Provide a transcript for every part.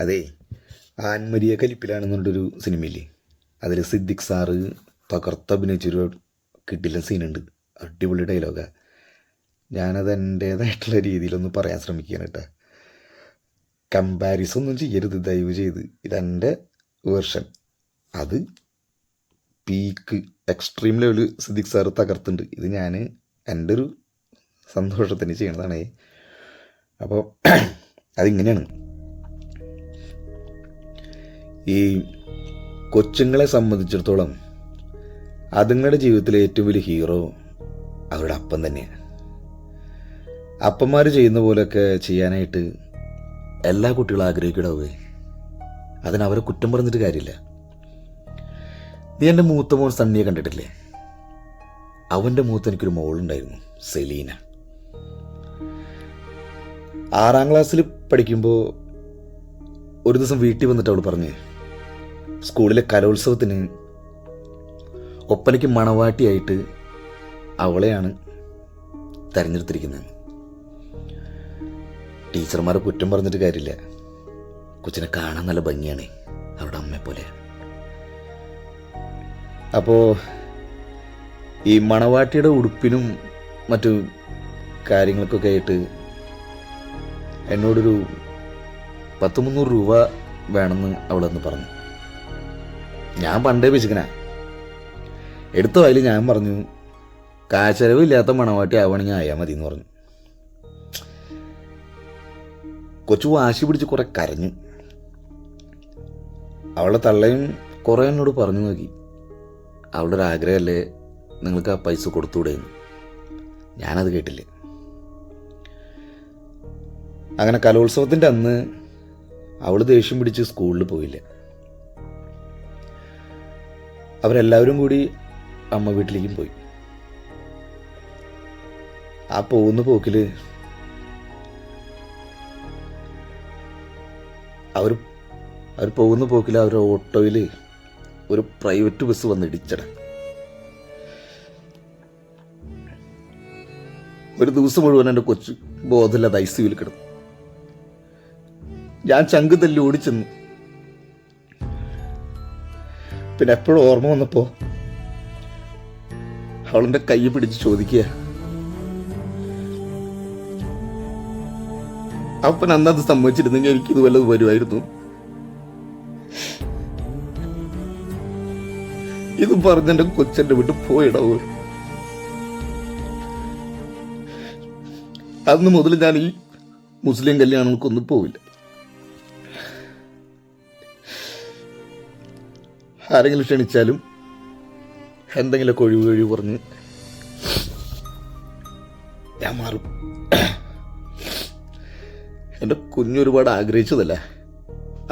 അതെ ആൻമരിയ കലിപ്പിലാണെന്നുള്ളൊരു സിനിമയില്ലേ? അതിൽ സിദ്ദിഖ് സാറ് തകർത്ത് അഭിനയിച്ചൊരു കിട്ടില്ല സീനുണ്ട്. അടിപൊളി ഡയലോഗാണ് ഞാനത് എന്റേതായിട്ടുള്ള രീതിയിലൊന്ന് പറയാൻ ശ്രമിക്കുകയാണ് കേട്ടോ. കമ്പാരിസൺ ഒന്നും ചെയ്യരുത് ദയവ് ചെയ്ത്. ഇതെന്റെ വേർഷൻ. അത് peak extreme level Siddique sir തകർത്തുണ്ട് ഇത് ഞാൻ എന്റെ ഒരു സന്തോഷത്തിന് ചെയ്യണതാണേ. അപ്പോൾ അതിങ്ങനെയാണ്. ഈ കൊച്ചുങ്ങളെ സംബന്ധിച്ചിടത്തോളം അതുങ്ങളുടെ ജീവിതത്തിലെ ഏറ്റവും വലിയ ഹീറോ അവരുടെ അപ്പൻ തന്നെയാണ്. അപ്പന്മാർ ചെയ്യുന്ന പോലെയൊക്കെ ചെയ്യാനായിട്ട് എല്ലാ കുട്ടികളും ആഗ്രഹിക്കണവേ അതിന് അവരെ കുറ്റം പറഞ്ഞിട്ട് കാര്യമില്ല. നീ എന്റെ മൂത്ത മോൻ സണ്ണിയെ കണ്ടിട്ടില്ലേ? അവന്റെ മൂത്ത് എനിക്കൊരു മോളുണ്ടായിരുന്നു സെലീന. ആറാം ക്ലാസ്സിൽ പഠിക്കുമ്പോൾ ഒരു ദിവസം വീട്ടിൽ വന്നിട്ട് അവൾ പറഞ്ഞ് സ്കൂളിലെ കലോത്സവത്തിന് ഒപ്പനയ്ക്ക് മണവാട്ടിയായിട്ട് അവളെയാണ് തിരഞ്ഞെടുത്തിരിക്കുന്നത്. ടീച്ചർമാരെ കുറ്റം പറഞ്ഞിട്ട് കാര്യമില്ല. കൊച്ചിനെ കാണാൻ നല്ല ഭംഗിയാണ് അവരുടെ അമ്മയെ പോലെ. അപ്പോൾ ഈ മണവാട്ടിയുടെ ഉടുപ്പിനും മറ്റു കാര്യങ്ങൾക്കൊക്കെ ആയിട്ട് എന്നോടൊരു പത്ത് മുന്നൂറ് രൂപ വേണമെന്ന് അവളെന്ന് പറഞ്ഞു. ഞാൻ പണ്ടേ പിശുക്കന എടുത്ത വയലിൽ ഞാൻ പറഞ്ഞു കാശരവില്ലാത്ത മണവാട്ടി ആവണമെങ്കിൽ ആയാൽ മതി എന്ന് പറഞ്ഞു. കൊച്ചു വാശി പിടിച്ച് കുറെ കരഞ്ഞു. അവളുടെ തള്ളയും കുറെ എന്നോട് പറഞ്ഞു നോക്കി. അവളുടെ ഒരു ആഗ്രഹമല്ലേ നിങ്ങൾക്ക് ആ പൈസ കൊടുത്തൂടെ എന്ന് ഞാനത് കേട്ടില്ല. അങ്ങനെ കലോത്സവത്തിന്റെ അന്ന് അവൾ ദേഷ്യം പിടിച്ച് സ്കൂളിൽ പോയില്ല. അവരെല്ലാവരും കൂടി അമ്മ വീട്ടിലേക്കും പോയി. ആ പോകുന്ന പോക്കിൽ അവർ അവർ പോകുന്ന പോക്കിൽ അവർ ഓട്ടോയിൽ ഒരു പ്രൈവറ്റ് ബസ് വന്ന് ഇടിച്ചട ഒരു ദിവസം മുഴുവൻ എന്റെ കൊച്ചു ബോധമില്ലാതെ ഐ സിയുവിൽ കിടന്നു. ഞാൻ ചങ്ക് തല്ലി ഓടിച്ചെന്നു പിന്നെ എപ്പോഴും ഓർമ്മ വന്നപ്പോ അവളിന്റെ കൈ പിടിച്ച് ചോദിക്കുക. അപ്പൻ അന്നത് സമ്മതിച്ചിരുന്നെങ്കിൽ എനിക്ക് ഇത് വല്ലത് വരുമായിരുന്നു. ഇത് പറഞ്ഞെന്റെ കൊച്ചെന്റെ വീട്ടിൽ പോയിടവ് അന്ന് മുതൽ ഞാൻ ഈ മുസ്ലിം കല്യാണങ്ങൾക്കൊന്നും പോവില്ല. ആരെങ്കിലും ക്ഷണിച്ചാലും എന്തെങ്കിലുമൊക്കെ ഒഴിവ് കഴിവ് പറഞ്ഞ് ഞാൻ മാറും. എന്റെ കുഞ്ഞൊരുപാട് ആഗ്രഹിച്ചതല്ല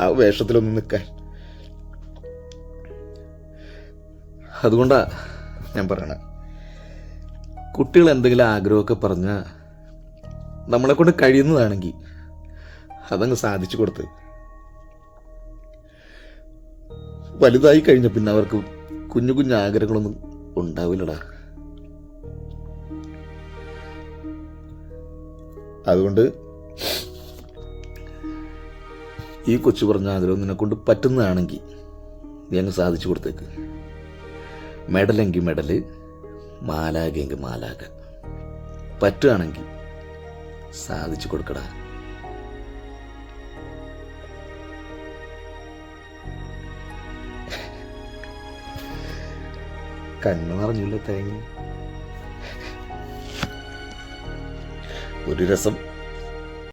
ആ വേഷത്തിലൊന്നും നിൽക്കാൻ. അതുകൊണ്ടാ ഞാൻ പറയണ. കുട്ടികൾ എന്തെങ്കിലും ആഗ്രഹമൊക്കെ പറഞ്ഞാൽ നമ്മളെ കൊണ്ട് കഴിയുന്നതാണെങ്കിൽ അതങ്ങ് സാധിച്ചു കൊടുത്ത് വലുതായി കഴിഞ്ഞ പിന്നെ അവർക്ക് കുഞ്ഞു കുഞ്ഞു ആഗ്രഹങ്ങളൊന്നും ഉണ്ടാവില്ലടാ. അതുകൊണ്ട് ഈ കൊച്ചു പറഞ്ഞ ആഗ്രഹം നിന്നെ കൊണ്ട് പറ്റുന്നതാണെങ്കിൽ നീ അങ്ങ് സാധിച്ചു കൊടുത്തേക്ക്. മെഡലെങ്കിൽ മെഡൽ മാലാകെങ്കിൽ മാലാക. പറ്റുകയാണെങ്കിൽ സാധിച്ചു കൊടുക്കടാ. കണ്ണു പറഞ്ഞില്ല തേങ്ങ? ഒരു രസം.